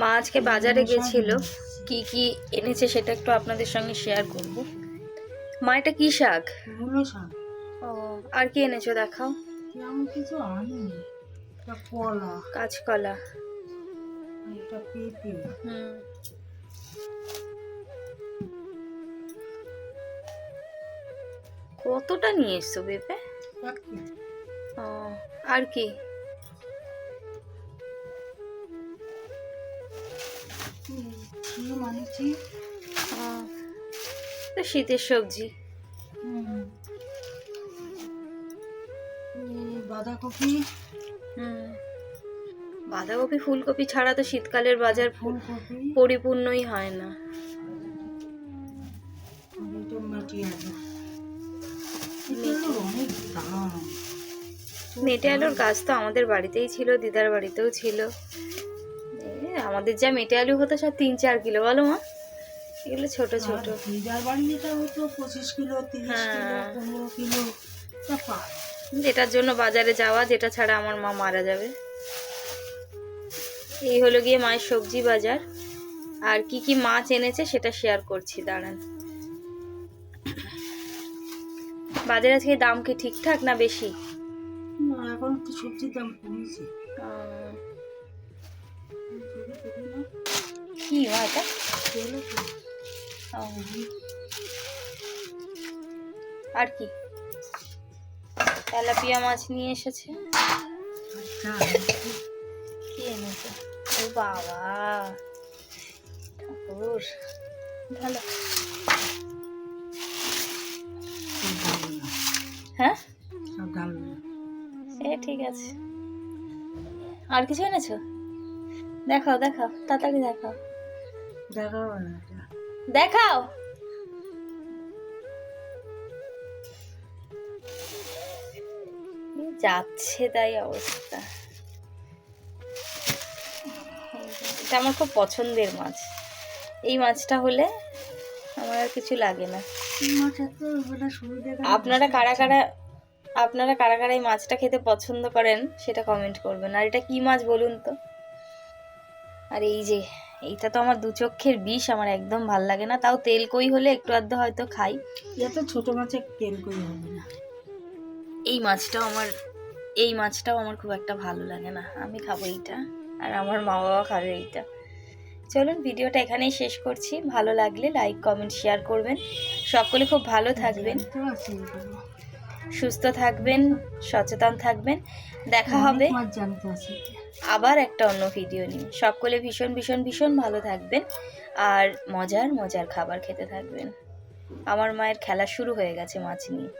মা আজকে বাজারে গেছিল। কি কি এনেছে সেটা একটু আপনাদের সঙ্গে শেয়ার করব। মা এটা কি শাক? মূলো শাক। ও আর কি এনেছো দেখাও। কিছু কলা। কাঁচকলা। হুম। কতটা নিয়ে এসছো পেঁপে? ও আর কি? তো শীতের সবজি। বাঁধাকপি। বাঁধাকপি ফুলকপি ছাড়া তো শীতকালের বাজার পরিপূর্ণই হয় না। মেটি আলুর গাছ তো আমাদের বাড়িতেই ছিল দিদার বাড়িতেও ছিল। আমাদের যা মেটে আলু হতো সব তিন চার কিলো বলো মা। এগুলো ছোট ছোট। দিদার বাড়ি যেটা হতো পঁচিশ কিলো তিরিশ কিলো হ্যাঁ। পনেরো কিলো যেটার জন্য বাজারে যাওয়া যেটা ছাড়া আমার মা মারা যাবে। এই হলো গিয়ে মায়ের সবজি বাজার। আর কি কি মাছ এনেছে সেটা শেয়ার করছি দাঁড়ান। বাজারে আজকে দাম কি ঠিকঠাক না বেশি? এখন সবজির দাম কমেছে। কি মা এটা? আর কি? তেলাপিয়া মাছ নিয়ে এসেছে। কি এনেছে? ও বাবা, ঠাকুর। ভালো। হ্যাঁ? সে ঠিক আছে। আর কিছু এনেছো? দেখাও দেখাও, তাড়াতাড়ি দেখাও। এটা দেখাও। যাচ্ছে তাই অবস্থা। এটা আমার খুব পছন্দের মাছ। এই মাছটা হলে আমার আর কিছু লাগে না। সুবিধা আপনারা কারা কারা আপনারা কারা কারা এই মাছটা খেতে পছন্দ করেন সেটা কমেন্ট করবেন। আর এটা কি মাছ বলুন তো? আর এই যে এইটা তো আমার দু চক্ষের বিষ আমার একদম ভালো লাগে না। তাও তেল কই হলে একটু আধটু হয়তো খাই। এত ছোট মাছের তেল কই হবে না। এই মাছটাও আমার এই মাছটাও আমার খুব একটা ভালো লাগে না। আমি খাব এইটা আর আমার মা বাবা খাবে এইটা। চলুন ভিডিওটা এখানেই শেষ করছি। ভালো লাগলে লাইক কমেন্ট শেয়ার করবেন। সকলে খুব ভালো থাকবেন। জানতে পারছি এগুলো। সুস্থ থাকবেন সচেতন থাকবেন। দেখা হবে। জানতে আবার একটা অন্য ভিডিও নিয়ে। সকলে ভীষণ ভীষণ ভীষণ ভালো থাকবেন আর মজার মজার খাবার খেতে থাকবেন। আমার মায়ের খেলা শুরু হয়ে গেছে মাছ নিয়ে।